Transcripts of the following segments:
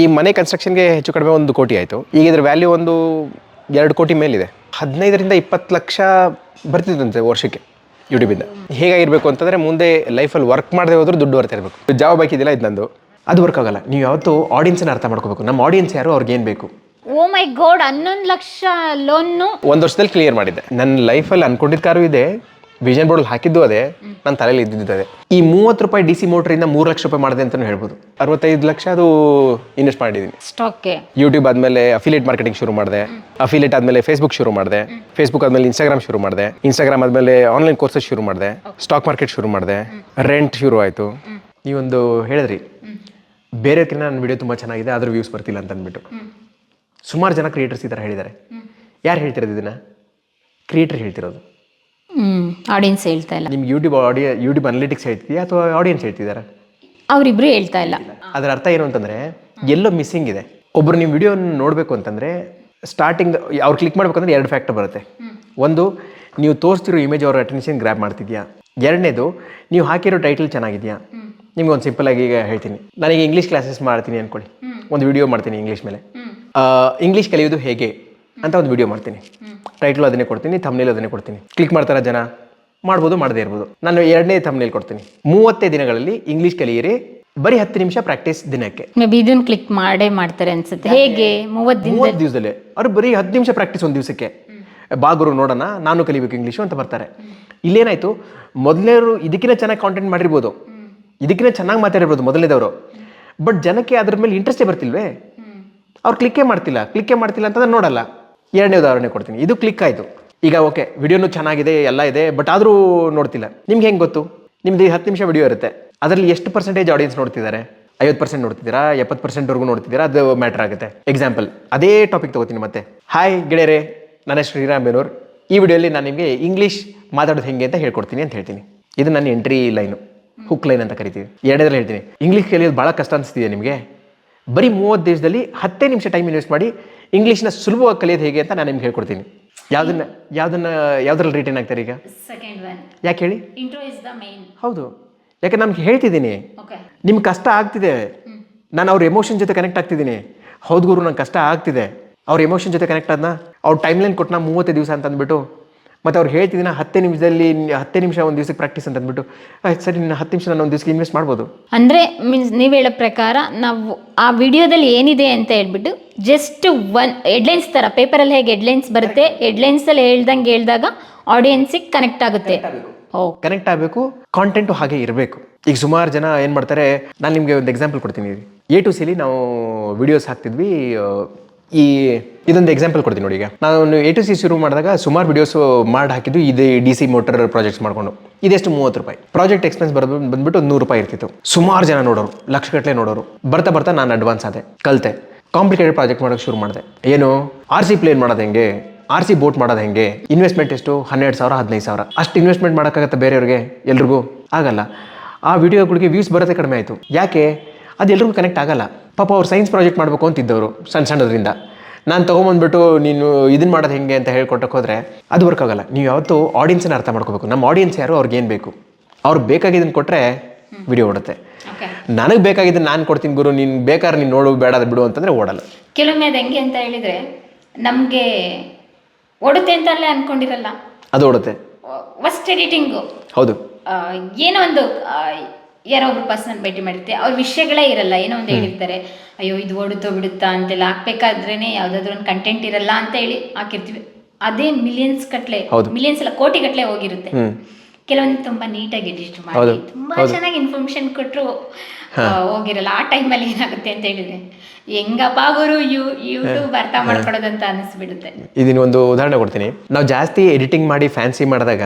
ಈ ಮನೆ ಕನ್ಸ್ಟ್ರಕ್ಷನ್ಗೆ ಹೆಚ್ಚು ಕಡಿಮೆ ಒಂದು ಕೋಟಿ ಆಯಿತು. ಈಗ ಇದ್ರ ವ್ಯಾಲ್ಯೂ ಒಂದು ಎರಡು ಕೋಟಿ ಮೇಲಿದೆ. ಹದಿನೈದರಿಂದ ಇಪ್ಪತ್ತು ಲಕ್ಷ ಬರ್ತಿದ್ದಂತೆ ವರ್ಷಕ್ಕೆ ಯೂಟ್ಯೂಬಿಂದ ಹೇಗಾಗಿರ್ಬೇಕು ಅಂತಂದರೆ ಮುಂದೆ ಲೈಫಲ್ಲಿ ವರ್ಕ್ ಮಾಡದೆ ಹೋದ್ರೂ ದುಡ್ಡು ಬರ್ತಾ ಇರಬೇಕು. ಜಾಬ್ ಬೈಕ್ ಇದೆಯಲ್ಲ ಇದು ನಂದು. ಅದು ವರ್ಕ್ ಆಗಲ್ಲ. ನೀವು ಯಾವತ್ತು ಆಡಿಯನ್ಸನ್ನ ಅರ್ಥ ಮಾಡ್ಕೋಬೇಕು. ನಮ್ಮ ಆಡಿಯನ್ಸ್ ಯಾರು? ಅವ್ರಿಗೆ ಏನು ಬೇಕು? ಓ ಮೈ ಗಾಡ್ ಹನ್ನೊಂದು ಲಕ್ಷ ಲೋನ್ ಒಂದು ವರ್ಷದಲ್ಲಿ ಕ್ಲಿಯರ್ ಮಾಡಿದ್ದೆ. ನನ್ನ ಲೈಫಲ್ಲಿ ಅನ್ಕೊಂಡಿದ್ದ ಕಾರು ಇದೆ. ವಿಷನ್ ಬೋರ್ಡ್ ಹಾಕಿದ್ದು ಅದೇ ನನ್ನ ತಲೆಯಲ್ಲಿ ಇದ್ದಿದ್ದು ಅದೇ. ಈ ಮೂವತ್ತು ರೂಪಾಯಿ ಡಿ ಸಿ ಮೋಟ್ರಿಂದ ಮೂರು ಲಕ್ಷ ರೂಪಾಯಿ ಮಾಡಿದೆ ಅಂತಲೂ ಹೇಳ್ಬೋದು. ಅರವತ್ತೈದು ಲಕ್ಷ ಅದು ಇನ್ವೆಸ್ಟ್ ಮಾಡಿದ್ದೀನಿ ಸ್ಟಾಕ್ಗೆ. ಯೂಟ್ಯೂಬ್ ಆದಮೇಲೆ ಅಫಿಲೇಟ್ ಮಾರ್ಕೆಟಿಂಗ್ ಶುರು ಮಾಡಿದೆ. ಅಫಿಲೇಟ್ ಆದಮೇಲೆ ಫೇಸ್ಬುಕ್ ಶುರು ಮಾಡಿದೆ. ಫೇಸ್ಬುಕ್ ಆದಮೇಲೆ ಇನ್ಸ್ಟಾಗ್ರಾಮ್ ಶುರು ಮಾಡಿದೆ. ಇನ್ಸ್ಟಾಗ್ರಾಮ್ ಆದಮೇಲೆ ಆನ್ಲೈನ್ ಕೋರ್ಸಸ್ ಶುರು ಮಾಡಿದೆ. ಸ್ಟಾಕ್ ಮಾರ್ಕೆಟ್ ಶುರು ಮಾಡಿದೆ. ರೆಂಟ್ ಶುರು ಆಯಿತು. ಒಂದು ಹೇಳಿದ್ರಿ ಬೇರೆಯವ್ರಿಗಿಂತ ನನ್ನ ವಿಡಿಯೋ ತುಂಬ ಚೆನ್ನಾಗಿದೆ ಆದರೂ ವ್ಯೂಸ್ ಬರ್ತಿಲ್ಲ ಅಂತ ಅಂದ್ಬಿಟ್ಟು. ಸುಮಾರು ಜನ ಕ್ರಿಯೇಟರ್ಸ್ ಈ ಥರ ಹೇಳಿದ್ದಾರೆ ಯಾರು ಹೇಳ್ತಿರೋದು ಇದನ್ನು? ಕ್ರಿಯೇಟರ್ ಹೇಳ್ತಿರೋದು. ಆಡಿಯನ್ಸ್ ಹೇಳ್ತಾ ಇಲ್ಲ. ನಿಮ್ಗೆ ಯೂಟ್ಯೂಬ್ ಆಡಿಯೋ ಯೂಟ್ಯೂಬ್ ಅನಲಿಟಿಕ್ಸ್ ಹೇಳ್ತಿದ್ಯಾ ಅಥವಾ ಆಡಿಯನ್ಸ್ ಹೇಳ್ತಿದ್ದಾರೆ ಅವರಿಬ್ರು ಹೇಳ್ತಾ ಇಲ್ಲ. ಅದರ ಅರ್ಥ ಏನು ಅಂತಂದರೆ ಎಲ್ಲೋ ಮಿಸ್ಸಿಂಗ್ ಇದೆ. ಒಬ್ಬರು ನಿಮ್ಮ ವಿಡಿಯೋ ನೋಡಬೇಕು ಅಂತಂದರೆ ಸ್ಟಾರ್ಟಿಂಗ್ ಅವ್ರು ಕ್ಲಿಕ್ ಮಾಡ್ಬೇಕಂದ್ರೆ ಎರಡು ಫ್ಯಾಕ್ಟರ್ ಬರುತ್ತೆ. ಒಂದು ನೀವು ತೋರಿಸ್ತಿರೋ ಇಮೇಜ್ ಅವ್ರ ಅಟೆನ್ಷನ್ ಗ್ರ್ಯಾಬ್ ಮಾಡ್ತಿದ್ಯಾ? ಎರಡನೇದು ನೀವು ಹಾಕಿರೋ ಟೈಟಲ್ ಚೆನ್ನಾಗಿದೆಯಾ? ನಿಮ್ಗೆ ಒಂದು ಸಿಂಪಲ್ ಆಗಿ ಈಗ ಹೇಳ್ತೀನಿ. ನನಗೆ ಇಂಗ್ಲೀಷ್ ಕ್ಲಾಸಸ್ ಮಾಡ್ತೀನಿ ಅಂದ್ಕೊಳ್ಳಿ ಒಂದು ವಿಡಿಯೋ ಮಾಡ್ತೀನಿ ಇಂಗ್ಲೀಷ್ ಮೇಲೆ. ಇಂಗ್ಲೀಷ್ ಕಲಿಯೋದು ಹೇಗೆ ಅಂತ ಒಂದು ವಿಡಿಯೋ ಮಾಡ್ತೀನಿ. ಟೈಟ್ಲು ಅದನ್ನೇ ಕೊಡ್ತೀನಿ ತಮ್ಮನೇಲಿ ಅದನ್ನೇ ಕೊಡ್ತೀನಿ. ಕ್ಲಿಕ್ ಮಾಡ್ತಾರೆ ಜನ? ಮಾಡ್ಬೋದು ಮಾಡದೇ ಇರ್ಬೋದು. ನಾನು ಎರಡನೇ ಥಮ್ನೇಲ್ ಕೊಡ್ತೀನಿ. ಮೂವತ್ತೇ ದಿನಗಳಲ್ಲಿ ಇಂಗ್ಲೀಷ್ ಕಲಿಯಿರಿ. ಬರೀ ಹತ್ತು ನಿಮಿಷ ಪ್ರಾಕ್ಟೀಸ್ ದಿನಕ್ಕೆ. ಮೇ ಬಿ ಇದನ್ನ ಕ್ಲಿಕ್ ಮಾಡೇ ಮಾಡ್ತಾರೆ ಅನ್ಸುತ್ತೆ. ಹೇಗೆ? ಮೂವತ್ತು ದಿನ ಮೂವತ್ತು ದಿವಸದಲ್ಲಿ. ಅವ್ರು ಬರೀ ಹತ್ತು ನಿಮಿಷ ಪ್ರಾಕ್ಟೀಸ್ ಒಂದು ದಿವಸಕ್ಕೆ. ಬಾಗುರು ನೋಡೋಣ ನಾನು ಕಲಿಬೇಕು ಇಂಗ್ಲೀಷು ಅಂತ ಬರ್ತಾರೆ. ಇಲ್ಲೇನಾಯ್ತು? ಮೊದಲನೇವರು ಇದಕ್ಕಿಂತ ಚೆನ್ನಾಗಿ ಕಾಂಟೆಂಟ್ ಮಾಡಿರ್ಬೋದು. ಇದಕ್ಕಿಂತ ಚೆನ್ನಾಗಿ ಮಾತಾಡಿರ್ಬೋದು ಮೊದಲನೇದವರು ಬಟ್ ಜನಕ್ಕೆ ಅದ್ರ ಮೇಲೆ ಇಂಟ್ರೆಸ್ಟೇ ಬರ್ತಿಲ್ವೇ? ಅವ್ರು ಕ್ಲಿಕ್ಕೇ ಮಾಡ್ತಿಲ್ಲ. ಕ್ಲಿಕ್ಕೇ ಮಾಡ್ತಿಲ್ಲ ಅಂತಂದ್ರೆ ನೋಡಲ್ಲ. ಎರಡನೇ ಉದಾಹರಣೆ ಕೊಡ್ತೀನಿ. ಇದು ಕ್ಲಿಕ್ ಆಯಿತು. ಈಗ ಓಕೆ ವಿಡಿಯೋನು ಚೆನ್ನಾಗಿದೆ, ಎಲ್ಲ ಇದೆ ಬಟ್ ಆದರೂ ನೋಡ್ತಿಲ್ಲ. ನಿಮ್ಗೆ ಹೆಂಗೆ ಗೊತ್ತು? ನಿಮ್ದು ಈ ಹತ್ತು ನಿಮಿಷ ವಿಡಿಯೋ ಇರುತ್ತೆ. ಅದರಲ್ಲಿ ಎಷ್ಟು ಪರ್ಸೆಂಟೇಜ್ ಆಡಿಯನ್ಸ್ ನೋಡ್ತಿದ್ದಾರೆ? ಐವತ್ತು ಪರ್ಸೆಂಟ್ ನೋಡ್ತಿದ್ದೀರಾ? ಎಪ್ಪತ್ತು ಪರ್ಸೆಂಟ್ವರೆಗೂ ನೋಡ್ತಿದ್ದೀರಾ? ಅದು ಮ್ಯಾಟರ್ ಆಗುತ್ತೆ. ಎಕ್ಸಾಂಪಲ್ ಅದೇ ಟಾಪಿಕ್ ತಗೋತೀನಿ ಮತ್ತೆ. ಹಾಯ್ ಗೆಳೆಯರೆ, ನನ್ನ ಶ್ರೀರಾಮ್ ಬೇನೂರ್. ಈ ವಿಡಿಯೋಲಿ ನಾನು ನಿಮಗೆ ಇಂಗ್ಲೀಷ್ ಮಾತಾಡೋದು ಹೆಂಗೆ ಅಂತ ಹೇಳ್ಕೊಡ್ತೀನಿ ಅಂತ ಹೇಳ್ತೀನಿ. ಇದು ನನ್ನ ಎಂಟ್ರಿ ಲೈನು ಹುಕ್ ಲೈನ್ ಅಂತ ಕರಿತೀವಿ. ಎರಡೇದ್ರಲ್ಲಿ ಹೇಳ್ತೀನಿ. ಇಂಗ್ಲೀಷ್ ಕಲಿಯೋದು ಭಾಳ ಕಷ್ಟ ಅನಿಸ್ತಿದೆ ನಿಮಗೆ. ಬರೀ ಮೂವತ್ತು ದೇಶದಲ್ಲಿ ಹತ್ತೇ ನಿಮಿಷ ಟೈಮ್ ಇನ್ವೆಸ್ಟ್ ಮಾಡಿ ಇಂಗ್ಲೀಷ್ನ ಸುಲಭವಾಗಿ ಕಲಿಯೋದು ಹೇಗೆ ಅಂತ ನಾನು ನಿಮ್ಗೆ ಹೇಳ್ಕೊಡ್ತೀನಿ. ಯಾವುದನ್ನ ಯಾವ್ದನ್ನ ಯಾವ್ದ್ರಲ್ಲಿ ರಿಟರ್ನ್ ಆಗ್ತಾರೆ ಈಗ? ಸೆಕೆಂಡ್ ಒನ್ ಯಾಕೆ ಹೇಳಿ? ಇಂಟ್ರೋ ಇಸ್ ದ ಮೇನ್ ಹೌದು. ಯಾಕೆ ನಾನು ಹೇಳ್ತಿದ್ದೀನಿ. ಓಕೆ ನಿಮ್ಗೆ ಕಷ್ಟ ಆಗ್ತಿದೆ. ನಾನು ಅವ್ರ ಎಮೋಷನ್ ಜೊತೆ ಕನೆಕ್ಟ್ ಆಗ್ತಿದ್ದೀನಿ. ಹೌದು ಗುರು ನಂಗೆ ಕಷ್ಟ ಆಗ್ತಿದೆ. ಅವ್ರ ಎಮೋಷನ್ ಜೊತೆ ಕನೆಕ್ಟ್ ಆದ್ನ ಅವ್ರ ಟೈಮ್ ಲೈನ್ ಕೊಟ್ಟನಾ ಮೂವತ್ತೇ ದಿವಸ ಅಂತ ಅಂದ್ಬಿಟ್ಟು ಮತ್ತು ಅವ್ರು ಹೇಳ್ತಿದ್ದೀನಿ ಹತ್ತು ನಿಮಿಷದಲ್ಲಿ ಹತ್ತೇ ನಿಮಿಷ ಒಂದು ದಿವಸಕ್ಕೆ ಪ್ರಾಕ್ಟೀಸ್ ಅಂತ ಅಂದ್ಬಿಟ್ಟು ಆಯ್ತು ಸರಿ ನಿನ್ನ ಹತ್ತು ನಿಮಿಷ ನಾನು ಒಂದು ದಿವಸಕ್ಕೆ ಇನ್ವೆಸ್ಟ್ ಮಾಡ್ಬೋದು. ಅಂದರೆ ಮೀನ್ಸ್ ನೀವು ಹೇಳೋ ಪ್ರಕಾರ ನಾವು ಆ ವಿಡಿಯೋದಲ್ಲಿ ಏನಿದೆ ಅಂತ ಹೇಳ್ಬಿಟ್ಟು ಜಸ್ಟ್ ಒನ್ ಎಡ್ಲೈನ್ಸ್ ಥರ ಪೇಪರಲ್ಲಿ ಹೇಗೆ ಹೆಡ್ಲೈನ್ಸ್ ಬರುತ್ತೆ ಹೆಡ್ಲೈನ್ಸಲ್ಲಿ ಹೇಳ್ದಂಗೆ ಹೇಳಿದಾಗ ಆಡಿಯನ್ಸಿಗೆ ಕನೆಕ್ಟ್ ಆಗುತ್ತೆ. ಓ. ಕನೆಕ್ಟ್ ಆಗಬೇಕು ಕಾಂಟೆಂಟು ಹಾಗೆ ಇರಬೇಕು. ಈಗ ಸುಮಾರು ಜನ ಏನು ಮಾಡ್ತಾರೆ ನಾನು ನಿಮಗೆ ಒಂದು ಎಕ್ಸಾಂಪಲ್ ಕೊಡ್ತೀನಿ. ಎ ಟು ಸಿಲಿ ನಾವು ವಿಡಿಯೋಸ್ ಹಾಕ್ತಿದ್ವಿ ಈ, ಇದೊಂದು ಎಕ್ಸಾಂಪಲ್ ಕೊಡ್ತೀನಿ ನೋಡಿ ಈಗ. ನಾನು ಎ ಟು ಸಿ ಶುರು ಮಾಡಿದಾಗ ಸುಮಾರು ವಿಡಿಯೋಸ್ ಮಾಡಿ ಹಾಕಿದ್ದು ಇದು ಡಿ ಸಿ ಮೋಟರ್ ಪ್ರಾಜೆಕ್ಟ್ಸ್ ಮಾಡಿಕೊಂಡು. ಇದೆಷ್ಟು ಮೂವತ್ತು ರೂಪಾಯಿ. ಪ್ರಾಜೆಕ್ಟ್ ಎಕ್ಸ್ಪೆನ್ಸ್ ಬರೋದು, ಬಂದ್ಬಿಟ್ಟು ನೂರು ರೂಪಾಯಿ ಇರ್ತಿತ್ತು. ಸುಮಾರು ಜನ ನೋಡೋರು ಲಕ್ಷಗಟ್ಟಲೆ ನೋಡೋರು. ಬರ್ತಾ ಬರ್ತಾ ನಾನು ಅಡ್ವಾನ್ಸ್ ಆದೆ, ಕಲಿತೆ. ಕಾಂಪ್ಲಿಕೇಟೆಡ್ ಪ್ರಾಜೆಕ್ಟ್ ಮಾಡೋಕೆ ಶುರು ಮಾಡಿದೆ. ಏನು? ಆರ್ ಸಿ ಪ್ಲೇನ್ ಮಾಡೋದು ಹೆಂಗೆ? ಆರ್ ಸಿ ಬೋಟ್ ಮಾಡೋದು ಹೆಂಗೆ? ಇನ್ವೆಸ್ಟ್ಮೆಂಟ್ ಎಷ್ಟು? ಹನ್ನೆರಡು ಸಾವಿರ, ಹದಿನೈದು ಸಾವಿರ. ಅಷ್ಟು ಇನ್ವೆಸ್ಟ್ಮೆಂಟ್ ಮಾಡೋಕ್ಕಾಗತ್ತೆ ಬೇರೆಯವ್ರಿಗೆ? ಎಲ್ರಿಗೂ? ಆಗಲ್ಲ. ಆ ವಿಡಿಯೋಗಳಿಗೆ ವ್ಯೂಸ್ ಬರೋದೇ ಕಡಿಮೆ ಆಯಿತು. ಯಾಕೆ? ಅದು ಎಲ್ರಿಗೂ ಕನೆಕ್ಟ್ ಆಗಲ್ಲ. ಪಾಪ ಅವ್ರು ಸೈನ್ಸ್ ಪ್ರಾಜೆಕ್ಟ್ ಮಾಡಬೇಕು ಅಂತಿದ್ದವರು ಸಣ್ಣ ಸಣ್ಣದ್ರಿಂದ. ನಾನು ತೊಗೊಂಬಂದ್ಬಿಟ್ಟು ನೀನು ಇದನ್ನ ಮಾಡೋದು ಹೆಂಗೆ ಅಂತ ಹೇಳ್ಕೊಟ್ಟಕ್ಕೆ ಹೋದರೆ ಅದು ವರ್ಕ್ ಆಗಲ್ಲ. ನೀವು ಯಾವತ್ತು ಆಡಿಯನ್ಸನ್ನ ಅರ್ಥ ಮಾಡ್ಕೋಬೇಕು. ನಮ್ಮ ಆಡಿಯನ್ಸ್ ಯಾರು? ಅವ್ರಿಗೆ ಏನು ಬೇಕು? ಅವ್ರಿಗೆ ಬೇಕಾಗಿದ್ದನ್ನು ಕೊಟ್ಟರೆ ವಿಡಿಯೋ ಓಡುತ್ತೆ. ನನಗೆ ಬೇಕಾಗಿದ್ದು ನಾನು ಕೊಡ್ತೀನಿ ಗುರು. ನೀನು ಬೇಕಾದ್ರೆ ನೀನು ನೋಡು ಬೇಡ ಅದು ಬಿಡು ಅಂತಂದರೆ ಓಡಲ್ಲ. ಕೆಲವೊಮ್ಮೆ ಅದು ಹೆಂಗೆ ಅಂತ ಹೇಳಿದರೆ ನಮಗೆ ಓಡುತ್ತೆ ಅಂತ ಅಲ್ಲೇ ಅಂದ್ಕೊಂಡಿರಲ್ಲ ಅದು ಓಡುತ್ತೆ. ಫಸ್ಟ್ ಎಡಿಟಿಂಗು ಹೌದು. ಏನೋ ಒಂದು ಯಾರೋ ಒಬ್ರು ಪರ್ಸನ್ ಭೇಟಿ ಮಾಡಿರ್ತೀವಿ. ಅವ್ರ ವಿಷಯಗಳೇ ಇರಲ್ಲ. ಏನೋ ಒಂದು ಹೇಳಿರ್ತಾರೆ ಅಯ್ಯೋ ಇದು ಓಡುತ್ತೋ ಬಿಡುತ್ತಾ? ಅಂತೆಲ್ಲ. ಹಾಕ್ಬೇಕಾದ್ರೇನೆ ಯಾವ್ದಾದ್ರು ಒಂದು ಕಂಟೆಂಟ್ ಇರಲ್ಲ ಅಂತ ಹೇಳಿ ಹಾಕಿರ್ತೀವಿ. ಅದೇ ಮಿಲಿಯನ್ಸ್ ಕಟ್ಲೆ ಮಿಲಿಯನ್ಸ್ ಅಲ್ಲ ಕೋಟಿ ಕಟ್ಲೆ ಹೋಗಿರುತ್ತೆ. ಕೆಲವೊಂದು ತುಂಬಾ ನೀಟಾಗಿ ಎಡಿಟ್. ಮಾಡಿ. ತುಂಬಾ ಚೆನ್ನಾಗಿ ಇನ್ಫಾರ್ಮೇಶನ್ ಕೊಟ್ಟರು ಹೋಗಿರಲ್ಲ. ಆ ಟೈಮಲ್ಲಿ ಏನಾಗುತ್ತೆ ಅಂತ ಹೇಳಿದ್ರೆ ಹೆಂಗಪ್ಪ ಗುರು ಯು ಯೂಟ್ಯೂಬ್ ಅರ್ಥ ಮಾಡ್ಕೊಡೋದಂತ ಅನಿಸ್ಬಿಡುತ್ತೆ. ಇದನ್ನ ಒಂದು ಉದಾಹರಣೆ ಕೊಡ್ತೀನಿ. ನಾವು ಜಾಸ್ತಿ ಎಡಿಟಿಂಗ್ ಮಾಡಿ ಫ್ಯಾನ್ಸಿ ಮಾಡಿದಾಗ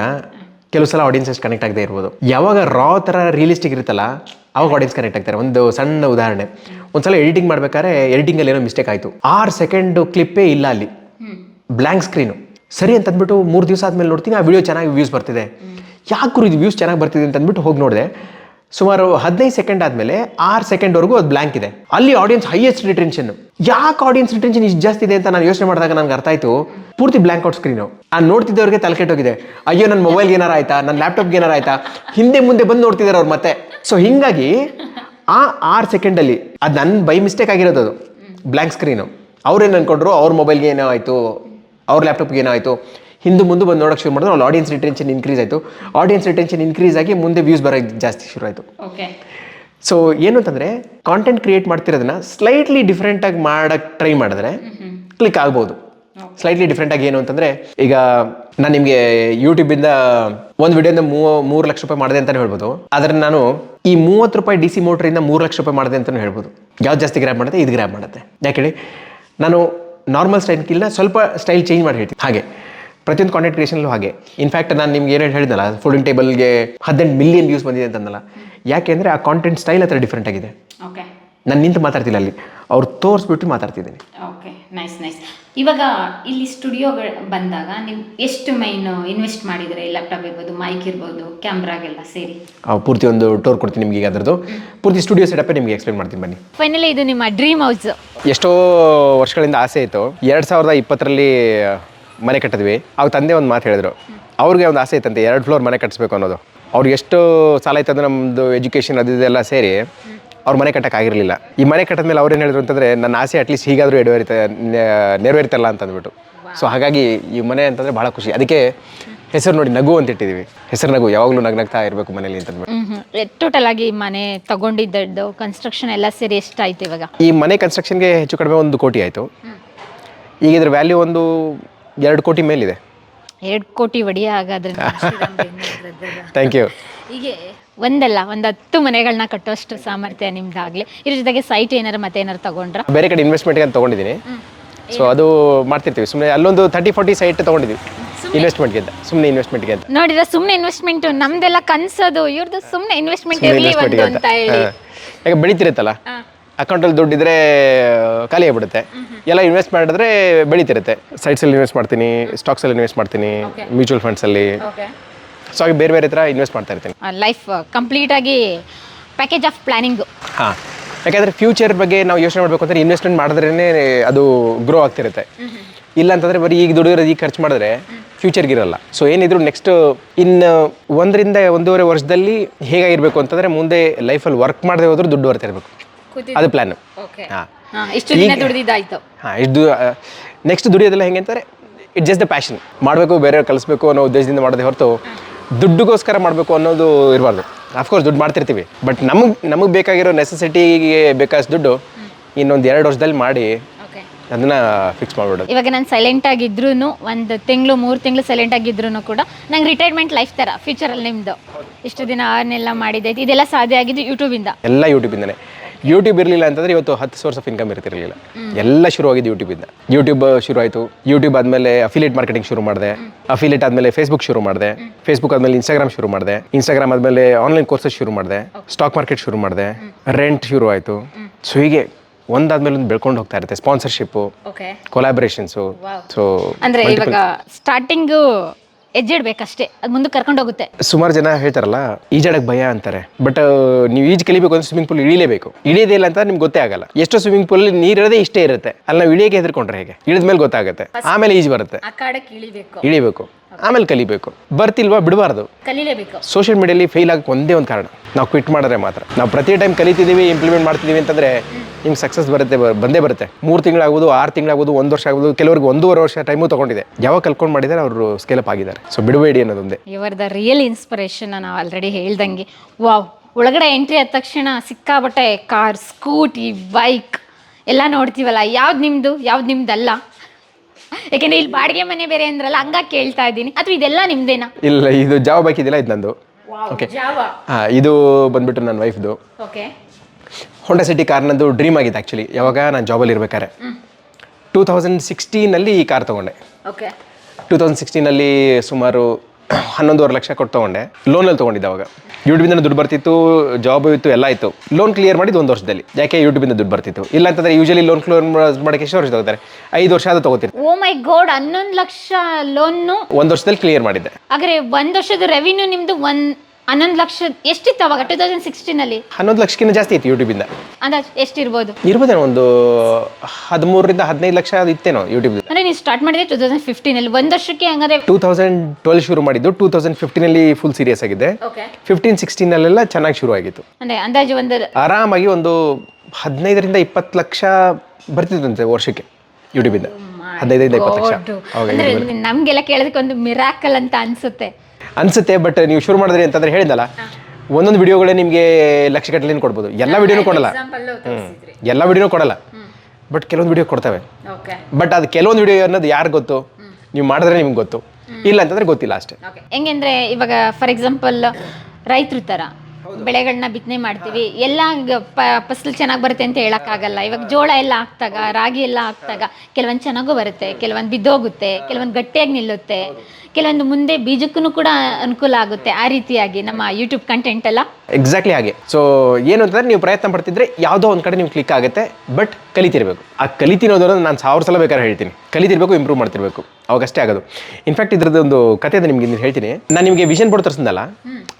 ಕೆಲವು ಸಲ ಆಡಿಯನ್ಸಸ್ ಕನೆಕ್ಟ್ ಆಗದೆ ಇರ್ಬೋದು. ಯಾವಾಗ ರಾ ಥರ ರಿಯಲಿಸ್ಟಿಕ್ ಇರುತ್ತಲ್ಲ, ಅವಾಗ ಆಡಿಯನ್ಸ್ ಕನೆಕ್ಟ್ ಆಗ್ತಾರೆ. ಒಂದು ಸಣ್ಣ ಉದಾಹರಣೆ. ಒಂದ್ಸಲ ಎಡಿಟಿಂಗ್ ಮಾಡ್ಬೇಕಾದ್ರೆ ಎಡಿಟಿಂಗಲ್ಲಿ ಏನೋ ಮಿಸ್ಟೇಕ್ ಆಯಿತು. ಆರು ಸೆಕೆಂಡ್ ಕ್ಲಿಪ್ಪೇ ಇಲ್ಲ ಅಲ್ಲಿ. ಬ್ಲ್ಯಾಂಕ್ ಸ್ಕ್ರೀನು ಸರಿ ಅಂತ ಅಂದ್ಬಿಟ್ಟು ಮೂರು ದಿವಸ ಆದಮೇಲೆ ನೋಡ್ತೀನಿ, ಆ ವಿಡಿಯೋ ಚೆನ್ನಾಗಿ ವ್ಯೂಸ್ ಬರ್ತಿದೆ. ಯಾಕೆ ಇದು ವ್ಯೂಸ್ ಚೆನ್ನಾಗಿ ಬರ್ತಿದೆ ಅಂತ ಅಂದ್ಬಿಟ್ಟು ಹೋಗಿ ನೋಡಿದೆ. ಸುಮಾರು ಹದಿನೈದು ಸೆಕೆಂಡ್ ಆದಮೇಲೆ ಆರು ಸೆಕೆಂಡ್ವರೆಗೂ ಅದು ಬ್ಲ್ಯಾಂಕ್ ಇದೆ. ಅಲ್ಲಿ ಆಡಿಯನ್ಸ್ ಹೈಯೆಸ್ಟ್ ರಿಟೆನ್ಷನ್ ಯಾಕೆ ಆಡಿಯನ್ಸ್ ರಿಟೆನ್ಷನ್ ಇಷ್ಟು ಜಾಸ್ತಿ ಇದೆ ಅಂತ ನಾನು ಯೋಚನೆ ಮಾಡಿದಾಗ ನನಗೆ ಅರ್ಥ ಆಯಿತು. ಪೂರ್ತಿ ಬ್ಲ್ಯಾಂಕ್ ಔಟ್ ಸ್ಕ್ರೀನು ಆ ನೋಡ್ತಿದ್ದವ್ರಿಗೆ ತಲೆ ಕೆಟ್ಟೋಗಿದೆ. ಅಯ್ಯೋ ನನ್ನ ಮೊಬೈಲ್ಗೆ ಏನಾರ ಆಯ್ತಾ? ನನ್ನ ಲ್ಯಾಪ್ಟಾಪ್ಗೆ ಏನಾರ ಆಯ್ತಾ? ಹಿಂದೆ ಮುಂದೆ ಬಂದು ನೋಡ್ತಿದ್ದಾರೆ ಅವ್ರು ಮತ್ತೆ. ಸೊ ಹಿಂಗಾಗಿ ಆ ಆರು ಸೆಕೆಂಡಲ್ಲಿ ಅದು ನನ್ನ ಬೈ ಮಿಸ್ಟೇಕ್ ಆಗಿರೋದು ಅದು. ಬ್ಲ್ಯಾಂಕ್ ಸ್ಕ್ರೀನು ಅವ್ರೇನು ಅನ್ಕೊಂಡ್ರು? ಅವ್ರ ಮೊಬೈಲ್ಗೆ ಏನೋ ಆಯಿತು. ಅವ್ರ ಲ್ಯಾಪ್ಟಾಪ್ಗೆ ಏನೋ ಆಯಿತು. ಹಿಂದೆ ಮುಂದೆ ಬಂದು ನೋಡೋಕೆ ಶುರು ಮಾಡಿದ್ರು. ಅವ್ರ ಆಡಿಯನ್ಸ್ ರಿಟೆನ್ಷನ್ ಇನ್ಕ್ರೀಸ್ ಆಯಿತು. ಆಡಿಯನ್ಸ್ ರಿಟೆನ್ಷನ್ ಇನ್ಕ್ರೀಸ್ ಆಗಿ ಮುಂದೆ ವ್ಯೂಸ್ ಬರೋಕ್ಕೆ ಜಾಸ್ತಿ ಶುರು ಆಯಿತು. ಓಕೆ ಸೊ ಏನು ಅಂತಂದರೆ ಕಾಂಟೆಂಟ್ ಕ್ರಿಯೇಟ್ ಮಾಡ್ತಿರೋದನ್ನ ಸ್ಲೈಟ್ಲಿ ಡಿಫ್ರೆಂಟಾಗಿ ಮಾಡೋಕ್ಕೆ ಟ್ರೈ ಮಾಡಿದ್ರೆ ಕ್ಲಿಕ್ ಆಗ್ಬೋದು. ಸ್ಲೈಟ್ಲಿ ಡಿಫ್ರೆಂಟಾಗಿ ಏನು ಅಂತಂದ್ರೆ ಈಗ ನಾನು ನಿಮಗೆ ಯೂಟ್ಯೂಬಿಂದ ಒಂದು ವಿಡಿಯೋದಿಂದ ಮೂವ ಮೂರು ಲಕ್ಷ ರೂಪಾಯಿ ಮಾಡಿದೆ ಅಂತಲೇ ಹೇಳ್ಬೋದು. ಆದರೆ ನಾನು ಈ ಮೂವತ್ತು ರೂಪಾಯಿ ಡಿ ಸಿ ಮೋಟ್ರಿಂದ ಮೂರು ಲಕ್ಷ ರೂಪಾಯಿ ಮಾಡಿದೆ ಅಂತಲೂ ಹೇಳ್ಬೋದು. ಯಾವ್ದು ಜಾಸ್ತಿ ಗ್ರ್ಯಾಬ್ ಮಾಡುತ್ತೆ ಇದು ಗ್ರ್ಯಾಬ್ ಮಾಡುತ್ತೆ. ಯಾಕೆ ಹೇಳಿ? ನಾನು ನಾರ್ಮಲ್ ಸ್ಟೈಲ್ಗಿಲ್ಲ ಸ್ವಲ್ಪ ಸ್ಟೈಲ್ ಚೇಂಜ್ ಮಾಡಿ ಹೇಳ್ತೀನಿ. ಹಾಗೆ. ಪ್ರತಿಯೊಂದು ಕಾಂಟೆಂಟ್ ಕ್ರಿಯೇಷನ್ಲೂ ಹಾಗೆ. ಇನ್ಫ್ಯಾಕ್ಟ್ ನಾನು ನಿಮ್ಗೆ ಏನೇನು ಹೇಳಿದ್ನಲ್ಲ ಫುಡಿಂಗ್ ಟೇಬಲ್ಗೆ ಹದಿನೆಂಟು ಮಿಲಿಯನ್ ವ್ಯೂಸ್ ಬಂದಿದೆ ಅಂತಂದಲ್ಲ ಯಾಕೆಂದರೆ ಆ ಕಾಂಟೆಂಟ್ ಸ್ಟೈಲ್ ಹತ್ರ ಡಿಫ್ರೆಂಟ್ ಆಗಿದೆ. ಓಕೆ ನಾನು ನಿಂತು ಮಾತಾಡ್ತಿಲ್ಲ ಅಲ್ಲಿ. ಅವ್ರು ತೋರಿಸ್ಬಿಟ್ಟು ಮಾತಾಡ್ತಿದ್ದೀನಿ. ಓಕೆ ನೈಸ್ ನೈಸ್ ಇವಾಗ ಇಲ್ಲಿ ಸ್ಟುಡಿಯೋ ಬಂದಾಗ ನೀವು ಎಷ್ಟು ಮೈನ್ ಇನ್ವೆಸ್ಟ್ ಮಾಡಿದರೆ ಲ್ಯಾಪ್ಟಾಪ್ ಇರ್ಬೋದು ಮೈಕ್ ಇರ್ಬೋದು ಕ್ಯಾಮ್ರಾಗೆಲ್ಲ ಸೇರಿ. ಪೂರ್ತಿ ಒಂದು ಟೋರ್ ಕೊಡ್ತೀನಿ ನಿಮಗೆ ಈಗ ಅದರದ್ದು. ಪೂರ್ತಿ ಸ್ಟುಡಿಯೋ ಸೆಟಪ್ ನಿಮಗೆ ಎಕ್ಸ್ಪ್ಲೇನ್ ಮಾಡ್ತೀನಿ ಬನ್ನಿ. ಫೈನಲಿ ಇದು ನಿಮ್ಮ ಡ್ರೀಮ್ ಹೌಸ್ ಎಷ್ಟೋ ವರ್ಷಗಳಿಂದ ಆಸೆ ಇತ್ತು. ಎರಡು ಸಾವಿರದ ಇಪ್ಪತ್ತರಲ್ಲಿ ಮನೆ ಕಟ್ಟಿದ್ವಿ. ಅವ್ರ ತಂದೆ ಒಂದು ಮಾತು ಹೇಳಿದ್ರು. ಅವ್ರಿಗೆ ಒಂದು ಆಸೆ ಇತ್ತಂತೆ ಎರಡು ಫ್ಲೋರ್ ಮನೆ ಕಟ್ಟಿಸ್ಬೇಕು ಅನ್ನೋದು. ಅವ್ರಿಗೆ ಎಷ್ಟು ಸಾಲ ಇತ್ತಂದ್ರೆ ನಮ್ಮದು ಎಜುಕೇಷನ್ ಅದು ಇದೆಲ್ಲ ಸೇರಿ. ಅವ್ರ ಮನೆ ಕಟ್ಟೋಕ್ಕಾಗಿರಲಿಲ್ಲ ಈ ಮನೆ ಕಟ್ಟದ ಮೇಲೆ ಅವ್ರೇನು ಹೇಳಿದ್ರು ಅಂತಂದರೆ ನನ್ನ ಆಸೆ ಅಟ್ಲೀಸ್ಟ್ ಹೀಗಾದರೂ ಎಡವೇರಿತ ನೆರವೇರ್ತಲ್ಲ ಅಂತಂದ್ಬಿಟ್ಟು. ಸೊ ಹಾಗಾಗಿ ಈ ಮನೆ ಅಂತಂದರೆ ಭಾಳ ಖುಷಿ. ಅದಕ್ಕೆ ಹೆಸರು ನೋಡಿ ನಗು ಅಂತ ಇಟ್ಟಿದ್ದೀವಿ ಹೆಸರು ನಗು ಯಾವಾಗಲೂ ನಗ್ನಗ್ತಾ ಇರಬೇಕು ಮನೇಲಿ ಅಂತಂದ್ಬಿಟ್ಟು. ಟೋಟಲ್ ಆಗಿ ಮನೆ ತಗೊಂಡಿದ್ದದ್ದು ಕನ್ಸ್ಟ್ರಕ್ಷನ್ ಎಲ್ಲ ಸೇರಿ ಎಷ್ಟಾಯ್ತು ಇವಾಗ? ಈ ಮನೆ ಕನ್ಸ್ಟ್ರಕ್ಷನ್ಗೆ ಹೆಚ್ಚು ಕಡಿಮೆ ಒಂದು ಕೋಟಿ ಆಯಿತು. ಈಗ ಇದ್ರ ವ್ಯಾಲ್ಯೂ ಒಂದು ಎರಡು ಕೋಟಿ ಮೇಲಿದೆ. ಎರಡು ಕೋಟಿ ಒಡಿಯ ಹಾಗಾದ್ರೆ ಥ್ಯಾಂಕ್ ಯು ಹೀಗೆ ಒಂದಲ್ಲ ಒಂದ್ ಹತ್ತು ಮನೆಗಳನ್ನ ಕಟ್ಟೋಷ್ಟು ಸಾಮರ್ಥ್ಯ ನಿಮ್ದಾಗ್ಲಿ. ಇದ್ರ ಜೊತೆಗೆ ಸೈಟ್ ಏನಾರು ಮತ್ತೆ ಏನಾರು ತಗೊಂಡ್ರ ಬೇರೆ ಕಡೆ ಇನ್ವೆಸ್ಟ್ಮೆಂಟ್ಗೆ ಅಂತ ತೊಗೊಂಡಿದ್ದೀನಿ. ಸೊ ಅದು ಮಾಡ್ತಿರ್ತೀವಿ. ಸುಮ್ಮನೆ ಅಲ್ಲೊಂದು ತರ್ಟಿ ಫೋರ್ಟಿ ಸೈಟ್ ತಗೊಂಡಿದ್ವಿ. ಇನ್ವೆಸ್ಟ್ಮೆಂಟ್ಗೆ ಅಂತ ಸುಮ್ಮನೆ ಇನ್ವೆಸ್ಟ್ಮೆಂಟ್ಗೆ ಅಂತ ನೋಡಿದ್ರೆ ಸುಮ್ಮನೆ ಇನ್ವೆಸ್ಟ್ಮೆಂಟ್ ನಮ್ದೆಲ್ಲ ಕನ್ಸದು. ಇವ್ರದ್ದು ಸುಮ್ಮನೆ ಇನ್ವೆಸ್ಟ್ಮೆಂಟ್ ಇರಲಿ ಒಂದು ಅಂತ ಹೇಳಿ. ಯಾಕೆ ಬೆಳೀತಿರುತ್ತಲ್ಲ? ಅಕೌಂಟಲ್ಲಿ ದುಡ್ಡಿದ್ರೆ ಖಾಲಿ ಆಗ್ಬಿಡುತ್ತೆ. ಎಲ್ಲ ಇನ್ವೆಸ್ಟ್ ಮಾಡಿದ್ರೆ ಬೆಳೀತಿರುತ್ತೆ. ಸೈಟ್ಸಲ್ಲಿ ಇನ್ವೆಸ್ಟ್ ಮಾಡ್ತೀನಿ ಸ್ಟಾಕ್ಸಲ್ಲಿ ಇನ್ವೆಸ್ಟ್ ಮಾಡ್ತೀನಿ ಮ್ಯೂಚುವಲ್ ಫಂಡ್ಸಲ್ಲಿ ಸೊ ಹಾಗೆ ಬೇರೆ ಬೇರೆ ಥರ ಇನ್ವೆಸ್ಟ್ ಮಾಡ್ತಾ ಇರ್ತೀನಿ. ಲೈಫ್ ಕಂಪ್ಲೀಟ್ ಆಗಿ ಪ್ಯಾಕೇಜ್ ಆಫ್ ಪ್ಲಾನಿಂಗ್ ಹಾಂ. ಯಾಕಂದ್ರೆ ಫ್ಯೂಚರ್ ಬಗ್ಗೆ ನಾವು ಯೋಚನೆ ಮಾಡಬೇಕು ಅಂದರೆ ಇನ್ವೆಸ್ಟ್ಮೆಂಟ್ ಮಾಡಿದ್ರೇ ಅದು ಗ್ರೋ ಆಗ್ತಿರುತ್ತೆ. ಇಲ್ಲ ಅಂತಂದರೆ ಬರೀ ಈಗ ದುಡಿಯೋದು ಈಗ ಖರ್ಚು ಮಾಡಿದ್ರೆ ಫ್ಯೂಚರ್ಗೆ ಇರಲ್ಲ. ಸೊ ಏನಿದ್ರು ನೆಕ್ಸ್ಟ್ ಇನ್ನು ಒಂದರಿಂದ ಒಂದೂವರೆ ವರ್ಷದಲ್ಲಿ ಹೇಗಾಗಿರ್ಬೇಕು ಅಂತಂದರೆ ಮುಂದೆ ಲೈಫಲ್ಲಿ ವರ್ಕ್ ಮಾಡದೆ ಹೋದ್ರೂ ದುಡ್ಡು ಬರ್ತಾ ಇರಬೇಕು. ಅದು ಪ್ಲ್ಯಾನು ಹಾಂ. ಇಷ್ಟು ಹಾಂ ಇದು ನೆಕ್ಸ್ಟ್ ದುಡಿಯೋದೆಲ್ಲ ಹೆಂಗೆ ಅಂತಾರೆ ಇಟ್ ಜಸ್ಟ್ ದ ಪ್ಯಾಷನ್ ಮಾಡಬೇಕು ಬೇರೆಯವ್ರು ಕಲಿಸ್ಬೇಕು ಅನ್ನೋ ಉದ್ದೇಶದಿಂದ ಮಾಡೋದೇ ಹೊರತು ದುಡ್ಡುಗೋಸ್ಕರ ಮಾಡಬೇಕು ಅನ್ನೋದು ಇರಬಾರ್ದು. ಅಫ್ಕೋರ್ಸ್ ದುಡ್ಡು ಮಾಡ್ತಿರ್ತೀವಿ. ಬಟ್ ನಮಗೆ ನಮಗೆ ಬೇಕಾಗಿರೋ ನೆಸೆಸಿಟಿಗೆ ಬೇಕಾದಷ್ಟು ದುಡ್ಡು ಇನ್ನೊಂದು ಎರಡು ವರ್ಷದಲ್ಲಿ ಮಾಡಿ ಅದನ್ನ ಫಿಕ್ಸ್ ಮಾಡ್ಬಿಡೋದು. ಇವಾಗ ನಾನು ಸೈಲೆಂಟ್ ಆಗಿದ್ರು ಒಂದು ತಿಂಗಳು ಮೂರು ತಿಂಗಳು ಸೈಲೆಂಟ್ ಆಗಿದ್ರು ಕೂಡ ನಂಗೆ ರಿಟೈರ್ಮೆಂಟ್ ಲೈಫ್ ಥರ ಫ್ಯೂಚರಲ್ಲಿ ನಿಮ್ಮದು ಇಷ್ಟು ದಿನ ಅವನ್ನೆಲ್ಲ ಮಾಡಿದ್ದೈತೆ ಇದೆಲ್ಲ ಸಾಧ್ಯ ಆಗಿದ್ದು ಯೂಟ್ಯೂಬಿಂದ ಎಲ್ಲ ಯೂಟ್ಯೂಬಿಂದನೇ ಯೂಟ್ಯೂಬ್ ಇರಲಿಲ್ಲ ಅಂತಂದ್ರೆ ಇವತ್ತು ಹತ್ತು ಸೋರ್ಸ್ ಆಫ್ ಇನ್ಕಮ್ ಇರ್ತಿರಲಿಲ್ಲ. ಎಲ್ಲ ಶುರು ಆಗಿದ್ದು ಯೂಟ್ಯೂಬಿಂದ ಯೂಟ್ಯೂಬ್ ಶುರು ಆಯಿತು ಯೂಟ್ಯೂಬ್ ಆದಮೇಲೆ ಅಫಿಲೇಟ್ ಮಾರ್ಕೆಟಿಂಗ್ ಶುರು ಮಾಡಿದೆ. ಅಫಿಲೇಟ್ ಆದಮೇಲೆ ಫೇಸ್ಬುಕ್ ಶುರು ಮಾಡಿದೆ. ಫೇಸ್ಬುಕ್ ಆದಮೇಲೆ ಇನ್ಸ್ಟಾಗ್ರಾಮ್ ಶುರು ಮಾಡಿದೆ. ಇನ್ಸ್ಟಾಗ್ರಾಮ್ ಆದಮೇಲೆ ಆನ್ಲೈನ್ ಕೋರ್ಸಸ್ ಶುರು ಮಾಡಿದೆ. ಸ್ಟಾಕ್ ಮಾರ್ಕೆಟ್ ಶುರು ಮಾಡಿದೆ. ರೆಂಟ್ ಶುರು ಆಯಿತು ಸೊ ಹೀಗೆ ಒಂದಾದ್ಮೇಲೆ ಒಂದು ಬೆಳ್ಕೊಂಡು ಹೋಗ್ತಾ ಇರುತ್ತೆ. ಸ್ಪಾನ್ಸರ್ಶಿಪ್ ಕೊಲಾಬ್ರೇಷನ್ಸು ಸೊ ಅಂದ್ರೆ ಇವಾಗ ಸ್ಟಾರ್ಟಿಂಗು ಹೆಜ್ಜೆಡ್ಬೇಕಷ್ಟೇ ಅದು ಮುಂದಕ್ಕೆ ಕರ್ಕೊಂಡು ಹೋಗುತ್ತೆ. ಸುಮಾರು ಜನ ಹೇಳ್ತಾರಲ್ಲ ಈಜಾಡಕ್ಕೆ ಭಯ ಅಂತಾರೆ. ಬಟ್ ನೀವು ಈಜು ಕಲಿಬೇಕು ಅಂದ್ರೆ ಸ್ವಿಮ್ಮಿಂಗ್ ಪೂಲ್ ಇಳಿಲೇಬೇಕು. ಇಳಿಯೋದಿಲ್ಲ ಅಂತ ನಿಮ್ಗೆ ಗೊತ್ತೇ ಆಗಲ್ಲ. ಎಷ್ಟು ಸ್ವಿಮ್ಮಿಂಗ್ ಪೂಲ್ ನೀರಿರೋದೇ ಇಷ್ಟೇ ಇರುತ್ತೆ. ಅಲ್ಲಿ ನಾವು ಇಳಿಯಕ್ಕೆ ಹೆದರ್ಕೊಂಡ್ರೆ ಹೇಗೆ? ಇಳಿದ ಮೇಲೆ ಗೊತ್ತಾಗುತ್ತೆ ಆಮೇಲೆ ಈಜು ಬರುತ್ತೆ. ಆ ಕಾಡಕ್ಕೆ ಇಳಿಬೇಕು. ಇಳಿಬೇಕು. ಆಮೇಲೆ ಕಲಿಬೇಕು. ಬರ್ತಿಲ್ವಾ ಬಿಡಬಾರ್ದು. ಕಲಿಲೇಬೇಕು. ಸೋಷಿಯಲ್ ಮೀಡಿಯಲ್ಲಿ ಫೇಲ್ ಆಗಕ್ಕೆ ಒಂದೇ ಒಂದು ಕಾರಣ. ನಾವು ಕ್ವಿಟ್ ಮಾಡಿದ್ರೆ ಮಾತ್ರ. ನಾವು ಪ್ರತಿ ಟೈಮ್ ಕಲಿತಿದ್ದೀವಿ ಇಂಪ್ಲಿಮೆಂಟ್ ಮಾಡ್ತಿದ್ದೀವಿ ಅಂತಂದರೆ ನಿಮ್ಗೆ ಸಕ್ಸಸ್ ಬರುತ್ತೆ ಬಂದೇ ಬರುತ್ತೆ. ಮೂರು ತಿಂಗಳಾಗ್ಬೋದು ಆರು ತಿಂಗಳಾಗ್ಬೋದು ಒಂದು ವರ್ಷ ಆಗ್ಬೋದು ಕೆಲವರಿಗೆ ಒಂದೂವರೆ ವರ್ಷ ಟೈಮು ತಗೊಂಡಿದೆ. ಯಾವಾಗ ಕಲ್ಕೊಂಡು ಮಾಡಿದ್ದಾರೆ ಅವರು ಸ್ಕೇಲಪ್ ಆಗಿದ್ದಾರೆ. ಸೊ ಬಿಡಬೇಡಿ ಅನ್ನೋದೊಂದೇ. ಇವರ್ ದ ರಿಯಲ್ ಇನ್ಸ್ಪಿರೇಷನ್ ನಾವು ಆಲ್ರೆಡಿ ಹೇಳ್ದಂಗೆ. ವಾವ್ ಒಳಗಡೆ ಎಂಟ್ರಿ ಆದ ತಕ್ಷಣ ಸಿಕ್ಕಾಬಟ್ಟೆ ಕಾರ್ ಸ್ಕೂಟಿ ಬೈಕ್ ಎಲ್ಲ ನೋಡ್ತೀವಲ್ಲ? ಯಾವ್ದು ನಿಮ್ಮದು ಯಾವ್ದು ನಿಮ್ದಲ್ಲ? ಯಾಕೆಂದ್ರೆ ಇಲ್ಲಿ ಬಾಡಿಗೆ ಮನೆ ಬೇರೆ ಅಂದ್ರಲ್ಲ ಹಂಗಾಗಿ ಕೇಳ್ತಾ ಇದ್ದೀನಿ. ಅಥವಾ ಇದೆಲ್ಲ ನಿಮ್ದೇನಾ? ಇಲ್ಲ ಇದು ಜಾವ ಬೈಕ್ ಇದೆಯಲ್ಲ ಇದು ನಂದು. ಓಕೆ ಹಾಂ ಇದು ಬಂದ್ಬಿಟ್ಟು ನನ್ನ ವೈಫ್ದು ಓಕೆ ಹೊಂಡಾ ಸಿಟಿ ಕಾರ್ ನಂದು ಡ್ರೀಮ್ ಆಗಿದೆ ಆ್ಯಕ್ಚುಲಿ ಯಾವಾಗ ನಾನು ಜಾಬಲ್ಲಿ ಇರ್ಬೇಕಾರೆ ಟೂ ತೌಸಂಡ್ ಸಿಕ್ಸ್ಟೀನಲ್ಲಿ ಈ ಕಾರ್ ತೊಗೊಂಡೆ. ಓಕೆ ಟೂ ತೌಸಂಡ್ ಸಿಕ್ಸ್ಟೀನಲ್ಲಿ ಸುಮಾರು ಹನ್ನೊಂದುವರೆ ಲಕ್ಷ ಕೊಟ್ಟು ತೊಗೊಂಡೆ ಲೋನಲ್ಲಿ ತೊಗೊಂಡಿದ್ದೆ ಅವಾಗ. ಯೂಟ್ಯೂಬಿಂದ ದುಡ್ಡು ಬರ್ತಿತ್ತು ಜಾಬ್ ಇತ್ತು ಎಲ್ಲ ಇತ್ತು. ಲೋನ್ ಕ್ಲಿಯರ್ ಮಾಡಿದ್ದು ಒಂದು ವರ್ಷದಲ್ಲಿ. ಯಾಕೆ ಯೂಟ್ಯೂಬಿಂದ ದುಡ್ಡು ಬರ್ತಿತ್ತು? ಇಲ್ಲ ಅಂತಂದ್ರೆ ಯೂಶಲಿ ಲೋನ್ ಕ್ಲೋನ್ ಮಾಡೋಕ್ಕೆ ಎಷ್ಟು ವರ್ಷ ತಗೋತಾರೆ? ಐದು ವರ್ಷ ಅದು ತೊಗೋತಿರ್ತಾರೆ ಓ ಮೈ ಗೋಡ್ ಹನ್ನೊಂದು ಲಕ್ಷ ಲೋನ್ ಒಂದು ವರ್ಷದಲ್ಲಿ ಕ್ಲಿಯರ್ ಮಾಡಿದ್ದೆ. ಹಾಗಾದ್ರೆ ಒಂದು ವರ್ಷದ ರೆವಿನ್ಯೂ ನಿಮ್ದು ಒನ್ ಹನ್ನೊಂದು ಲಕ್ಷ ಎಷ್ಟಿತ್ತು ಅವಾಗ? ಟೂ ತೌಸಂಡ್ ಸಿಕ್ಸ್ಟೀನಲ್ಲಿ ಹನ್ನೊಂದು ಲಕ್ಷಕ್ಕಿಂತ ಜಾಸ್ತಿ ಇತ್ತು ಯೂಟ್ಯೂಬಿಂದ ಅಂದಾಜು ಎಷ್ಟಿರ್ಬೋದು? ಇರ್ಬೋದೇನೋ ಒಂದು ಹದಿಮೂರರಿಂದ ಹದಿನೈದು ಲಕ್ಷ ಅದು ಇತ್ತೇನೋ ಯೂಟ್ಯೂಬ್ ಅಂದರೆ ನೀವು ಸ್ಟಾರ್ಟ್ ಮಾಡಿದ್ರೆ ಟೂ ತೌಸಂಡ್ ಫಿಫ್ಟೀನಲ್ಲಿ ಒಂದು ವರ್ಷಕ್ಕೆ ಹಂಗಾದ್ರೆ ಟೂ ತೌಸಂಡ್ ಟ್ವೆಲ್ ಶುರು ಮಾಡಿದ್ದು ಟೂ ತೌಸಂಡ್ ಫಿಫ್ಟೀನಲ್ಲಿ ಫುಲ್ ಸೀರಿಯಸ್ ಆಗಿದೆ. ಓಕೆ ಫಿಫ್ಟೀನ್ ಸಿಕ್ಸ್ಟೀನಲ್ಲೆಲ್ಲ ಚೆನ್ನಾಗಿ ಶುರು ಆಗಿತ್ತು. ಅಂದರೆ ಅಂದಾಜು ಒಂದು ಆರಾಮಾಗಿ ಒಂದು ಹದಿನೈದರಿಂದ ಇಪ್ಪತ್ತು ಲಕ್ಷ ಬರ್ತಿದ್ದಂತೆ ವರ್ಷಕ್ಕೆ ಯೂಟ್ಯೂಬಿಂದ ಹದಿನೈದರಿಂದ ಇಪ್ಪತ್ತು ಲಕ್ಷ. ಅಂದರೆ ನಮಗೆಲ್ಲ ಕೇಳೋದಕ್ಕೆ ಒಂದು ಮಿರಾಕಲ್ ಅಂತ ಅನ್ಸುತ್ತೆ. ಅನ್ಸುತ್ತೆ ಬಟ್ ನೀವು ಶುರು ಮಾಡಿದ್ರಿ ಅಂತಂದ್ರೆ ಹೇಳಿದಲ್ಲ ಒಂದೊಂದು ವಿಡಿಯೋಗಳೇ ನಿಮಗೆ ಲಕ್ಷ ಗಟ್ಟಲೆ ಕೊಡ್ಬೋದು. ಎಲ್ಲ ವಿಡಿಯೋನೂ ಕೊಡಲ್ಲ. ಎಲ್ಲ ವಿಡಿಯೋನು ಕೊಡಲ್ಲ. ಬಟ್ ಕೆಲವೊಂದು ವಿಡಿಯೋ ಕೊಡ್ತವೆ. ಓಕೆ ಬಟ್ ಅದು ಕೆಲವೊಂದು ವಿಡಿಯೋ ಅನ್ನೋದು ಯಾರು ಗೊತ್ತು? ನೀವು ಮಾಡಿದ್ರೆ ನಿಮ್ಗೆ ಗೊತ್ತು. ಇಲ್ಲ ಅಂತಂದ್ರೆ ಗೊತ್ತಿಲ್ಲ ಅಷ್ಟೇ. ಹೆಂಗಂದ್ರೆ ಹೆಂಗೆಂದ್ರೆ ಇವಾಗ ಫಾರ್ ಎಕ್ಸಾಂಪಲ್ ರೈತರ ಥರ ಬೆಳೆಗಳನ್ನ ಬಿತ್ತನೆ ಮಾಡ್ತೀವಿ. ಎಲ್ಲ ಫಸಲು ಚೆನ್ನಾಗಿ ಬರುತ್ತೆ ಅಂತ ಹೇಳೋಕ್ಕಾಗಲ್ಲ. ಇವಾಗ ಜೋಳ ಎಲ್ಲ ಹಾಕ್ದಾಗ ರಾಗಿ ಎಲ್ಲ ಹಾಕ್ದಾಗ ಕೆಲವೊಂದು ಚೆನ್ನಾಗೂ ಬರುತ್ತೆ ಕೆಲವೊಂದು ಬಿದ್ದೋಗುತ್ತೆ ಕೆಲವೊಂದು ಗಟ್ಟಿಯಾಗಿ ನಿಲ್ಲುತ್ತೆ. ಕೆಲವೊಂದು ಮುಂದೆ ಬೀಜಕ್ಕೂ ಕೂಡ ಅನುಕೂಲ ಆಗುತ್ತೆ ಆ ರೀತಿಯಾಗಿ ನಮ್ಮ ಯೂಟ್ಯೂಬ್ ಕಂಟೆಂಟ್ ಎಲ್ಲ. ಎಕ್ಸಾಕ್ಟ್ಲಿ ಹಾಗೆ. ಸೊ ಏನು ಅಂತಂದ್ರೆ ನೀವು ಪ್ರಯತ್ನ ಪಡ್ತಿದ್ರೆ ಯಾವುದೋ ಒಂದು ಕಡೆ ನೀವು ಕ್ಲಿಕ್ ಆಗುತ್ತೆ ಬಟ್ ಕಲಿತಿರಬೇಕು. ಆ ಕಲಿತಿರೋದ್ರ ನಾನು ಸಾವಿರ ಸಲ ಬೇಕಾದ್ರೆ ಹೇಳ್ತೀನಿ. ಕಲಿತಿರ್ಬೇಕು ಇಂಪ್ರೂವ್ ಮಾಡ್ತಿರ್ಬೇಕು. ಅವಾಗಷ್ಟೇ ಆಗೋದು. ಇನ್ಫ್ಯಾಕ್ಟ್ ಇದ್ರದ್ದು ಒಂದು ಕತೆ ನಿಮ್ಗೆ ಹೇಳ್ತೀನಿ. ನಾನು ನಿಮಗೆ ವಿಷನ್ ಬೋರ್ಡ್ ತರಿಸಿದ್ನಲ್ಲ,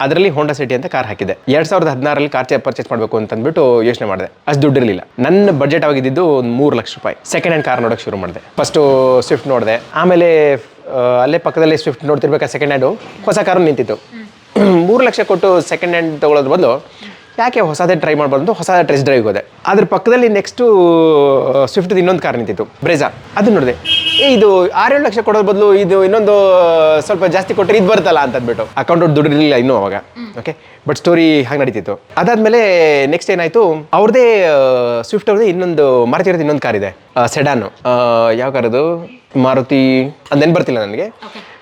ಅದರಲ್ಲಿ ಹೋಂಡಾ ಸಿಟಿ ಅಂತ ಕಾರ್ ಹಾಕಿದೆ ಎರಡ್ ಸಾವಿರದ ಹದಿನಾರಲ್ಲಿ ಕಾರ್ ಪರ್ಚೇಸ್ ಮಾಡಬೇಕು ಅಂತ ಅಂದ್ಬಿಟ್ಟು ಯೋಚನೆ ಮಾಡಿದೆ. ಅಷ್ಟು ದುಡ್ಡು ಇರಲಿಲ್ಲ. ನನ್ನ ಬಜೆಟ್ ಆಗಿದ್ದು ಒಂದು ಮೂರು ಲಕ್ಷ ರೂಪಾಯಿ. ಸೆಕೆಂಡ್ ಹ್ಯಾಂಡ್ ಕಾರ್ ನೋಡೋಕೆ ಶುರು ಮಾಡಿದೆ. ಫಸ್ಟು ಸ್ವಿಫ್ಟ್ ನೋಡಿದೆ. ಆಮೇಲೆ ಅಲ್ಲೇ ಪಕ್ಕದಲ್ಲಿ ಸ್ವಿಫ್ಟ್ ನೋಡ್ತಿರ್ಬೇಕಾ ಸೆಕೆಂಡ್ ಹ್ಯಾಂಡು ಹೊಸ ಕಾರು ನಿಂತಿತ್ತು. ಮೂರು ಲಕ್ಷ ಕೊಟ್ಟು ಸೆಕೆಂಡ್ ಹ್ಯಾಂಡ್ ತೊಗೊಳೋದ್ರ ಬದಲು ಯಾಕೆ ಹೊಸದೇ ಟ್ರೈ ಮಾಡ್ಬಾರ್ದು ಹೊಸ ಟೆಸ್ಟ್ ಡ್ರೈವ್ ಹೋದೆ. ಅದ್ರ ಪಕ್ಕದಲ್ಲಿ ನೆಕ್ಸ್ಟು ಸ್ವಿಫ್ಟ್ ಇನ್ನೊಂದು ಕಾರ್ ನಿಂತಿತ್ತು ಬ್ರೇಜಾ ಅದು ನೋಡಿದೆ. ಏ ಇದು ಆರೇಳು ಲಕ್ಷ ಕೊಡೋದ್ರ ಬದಲು ಇದು ಇನ್ನೊಂದು ಸ್ವಲ್ಪ ಜಾಸ್ತಿ ಕೊಟ್ಟರೆ ಇದು ಬರುತ್ತಲ್ಲ ಅಂತ ಅಂದ್ಬಿಟ್ಟು ಅಕೌಂಟ್ ದುಡ್ಡು ಇರಲಿಲ್ಲ ಇನ್ನೂ ಅವಾಗ. ಓಕೆ ಬಟ್ ಸ್ಟೋರಿ ಹಾಗೆ ನಡೀತಿತ್ತು. ಅದಾದ್ಮೇಲೆ ನೆಕ್ಸ್ಟ್ ಏನಾಯಿತು ಅವ್ರದ್ದೇ ಸ್ವಿಫ್ಟ್ ಅವ್ರದ್ದೇ ಇನ್ನೊಂದು ಮಾರುತಿ ಅವ್ರದ್ದು ಇನ್ನೊಂದು ಕಾರ್ ಇದೆ ಸೆಡಾನು ಯಾವ ಕಾರದು? ಮಾರುತಿ ಅದು ನೆನ್ ಬರ್ತಿಲ್ಲ ನನಗೆ.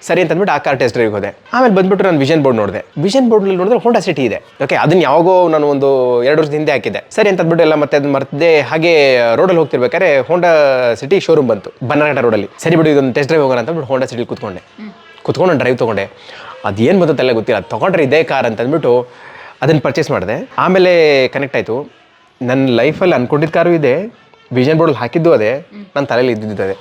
ಸರಿ ಅಂತ ಅಂದ್ಬಿಟ್ಟು ಆ ಕಾರ್ ಟೆಸ್ಟ್ ಡ್ರೈವ್ ಹೋದೆ. ಆಮೇಲೆ ಬಂದ್ಬಿಟ್ಟು ನಾನು ವಿಷನ್ ಬೋರ್ಡ್ ನೋಡಿದೆ. ವಿಷನ್ ಬೋರ್ಡ್ನಲ್ಲಿ ನೋಡಿದ್ರೆ ಹೋಂಡಾ ಸಿಟಿ ಇದೆ. ಓಕೆ ಅದನ್ನ ಯಾವಾಗೋ ನಾನು ಒಂದು ಎರಡು ವರ್ಷದ ಹಿಂದೆ ಹಾಕಿದ್ದೆ. ಸರಿ ಅಂತ ಅಂದ್ಬಿಟ್ಟು ಎಲ್ಲ ಮತ್ತೆ ಅದನ್ನ ಮರ್ತಿದ್ದೆ ಹಾಗೆ ರೋಡಲ್ಲಿ ಹೋಗ್ತಿರ್ಬೇಕಾದ್ರೆ ಹೋಂಡಾ ಸಿಟಿ ಶೋರೂಮ್ ಬಂತು. ಬನ್ನರಘಟ್ಟ ರೋಡಲ್ಲಿ ಸರಿ ಬಿಡು ಇದೊಂದು ಟೆಸ್ಟ್ ಡ್ರೈವ್ ಹೋಗೋಣ ಅಂತ ಅಂದ್ಬಿಟ್ಟು ಹೋಂಡಾ ಸಿಟಿ ಕೂತ್ಕೊಂಡೆ. ಕೂತ್ಕೊಂಡು ಡ್ರೈವ್ ತೊಗೊಂಡೆ. ಅದೇನು ತಲೆ ಗೊತ್ತಿಲ್ಲ. ಅದು ತೊಗೊಂಡ್ರೆ ಇದೇ ಕಾರ್ ಅಂತ ಅಂದ್ಬಿಟ್ಟು ಅದನ್ನು ಪರ್ಚೇಸ್ ಮಾಡಿದೆ. ಆಮೇಲೆ ಕನೆಕ್ಟ್ ಆಯಿತು. ನನ್ನ ಲೈಫಲ್ಲಿ ಅನ್ಕೊಂಡಿದ್ದ ಕಾರು ಇದೆ. ವಿಷನ್ ಬೋರ್ಡಲ್ಲಿ ಹಾಕಿದ್ದು ಅದೇ. ನನ್ನ ತಲೆಯಲ್ಲಿ ಇದ್ದಿದ್ದು ಅದೇ.